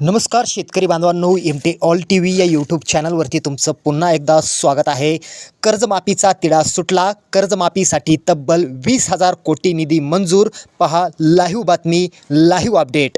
नमस्कार शेतकरी बांधवांनो M T all T V या यूट्यूब चॅनलवरती तुमचं पुन्हा एकदा स्वागत आहे. कर्जमाफीचा तिढा सुटला. कर्जमाफीसाठी तब्बल वीस हजार कोटी निधी मंजूर. पहा लाईव्ह बातमी लाईव्ह अपडेट.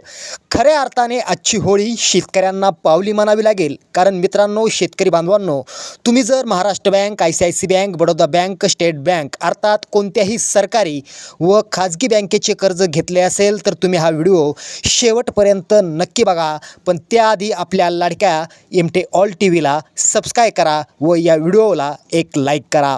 खऱ्या अर्थाने आजची होळी शेतकऱ्यांना पावली मानावी लागेल. कारण मित्रांनो शेतकरी बांधवांनो तुम्ही जर Maharashtra bank I C I C bank Baroda bank state bank अर्थात कोणत्याही सरकारी व खाजगी बँकेचे कर्ज घेतले असेल तर तुम्ही हा व्हिडिओ शेवटपर्यंत नक्की बघा. पण त्याआधी आपल्या लाडक्या एम टे ऑल टी व्हीला सबस्क्राईब करा व या व्हिडिओला एक लाईक करा.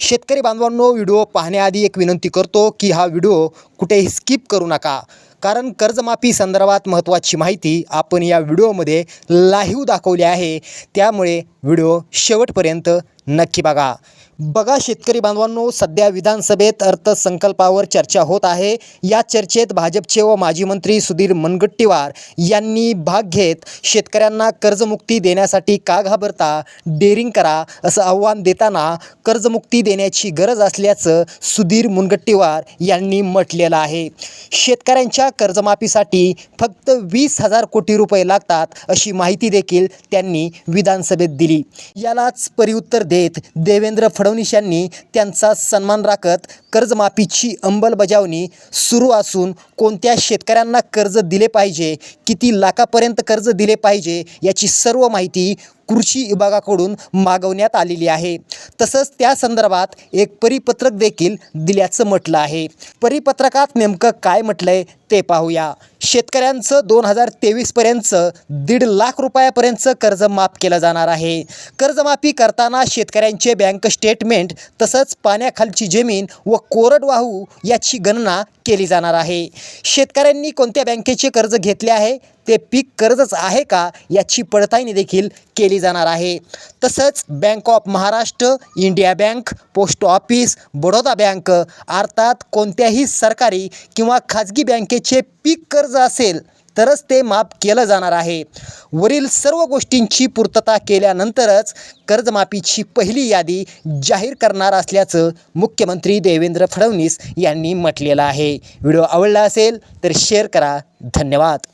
शेतकरी बांधवांनो व्हिडिओ पाहण्याआधी एक विनंती करतो की हा व्हिडिओ कुठेही स्किप करू नका. कारण कर्जमाफी संदर्भात महत्त्वाची माहिती आपण या व्हिडिओमध्ये लाईव्ह दाखवली आहे. त्यामुळे व्हिडिओ शेवटपर्यंत नक्की बघा. बघा शेतकरी बांधवांनो सध्या विधानसभेत अर्थसंकल्पावर चर्चा होत आहे. या चर्चेत भाजपचे व माजी मंत्री सुधीर मुनगट्टीवार यांनी भाग घेत शेतकऱ्यांना कर्जमुक्ती देण्यासाठी का घाबरता डेअरिंग करा असं आव्हान देताना कर्जमुक्ती देण्याची गरज असल्याचं सुधीर मुनगट्टीवार यांनी म्हटले म्हटलेलं आहे. शेतकऱ्यांच्या कर्जमाफीसाठी फक्त वीस हजार कोटी रुपये लागतात अशी माहिती देखील त्यांनी विधानसभेत दिली. यालाच परिउत्तर देत देवेंद्र फडणवीस यांनी त्यांचा सन्मान राखत कर्जमाफीची अंमलबजावणी सुरू असून कोणत्या शेतकऱ्यांना कर्ज दिले पाहिजे किती लाखापर्यंत कर्ज दिले पाहिजे याची सर्व माहिती कृषी विभागाकडून मागवण्यात आलेली आहे. तसंच त्या संदर्भात एक परिपत्रक देखील दिल्याचं म्हटलं आहे. परिपत्रकात नेमकं काय म्हटलं आहे ते पाहूया. शेतकऱ्यांचं दोन हजार तेवीसपर्यंतचं दीड लाख रुपयापर्यंतचं कर्ज माफ केलं जाणार आहे. कर्जमाफी करताना शेतकऱ्यांचे बँक स्टेटमेंट तसंच पाण्याखालची जमीन व कोरडवाहू याची गणना केली जाणार आहे. शेतकऱ्यांनी कोणत्या बँकेचे कर्ज घेतले आहे? ते पीक कर्जच आहे का याची पडताळणी देखील केली जाणार आहे. तसंच bank of Maharashtra India bank post office Baroda bank अर्थात कोणत्याही सरकारी किंवा खाजगी बँकेचे पीक कर्ज असेल तरच ते माफ केलं जाणार आहे. वरील सर्व गोष्टींची पूर्तता केल्यानंतरच कर्जमाफीची पहिली यादी जाहीर करणार असल्याचं मुख्यमंत्री देवेंद्र फडणवीस यांनी म्हटलेलं आहे. व्हिडिओ आवडला असेल तर शेअर करा. धन्यवाद.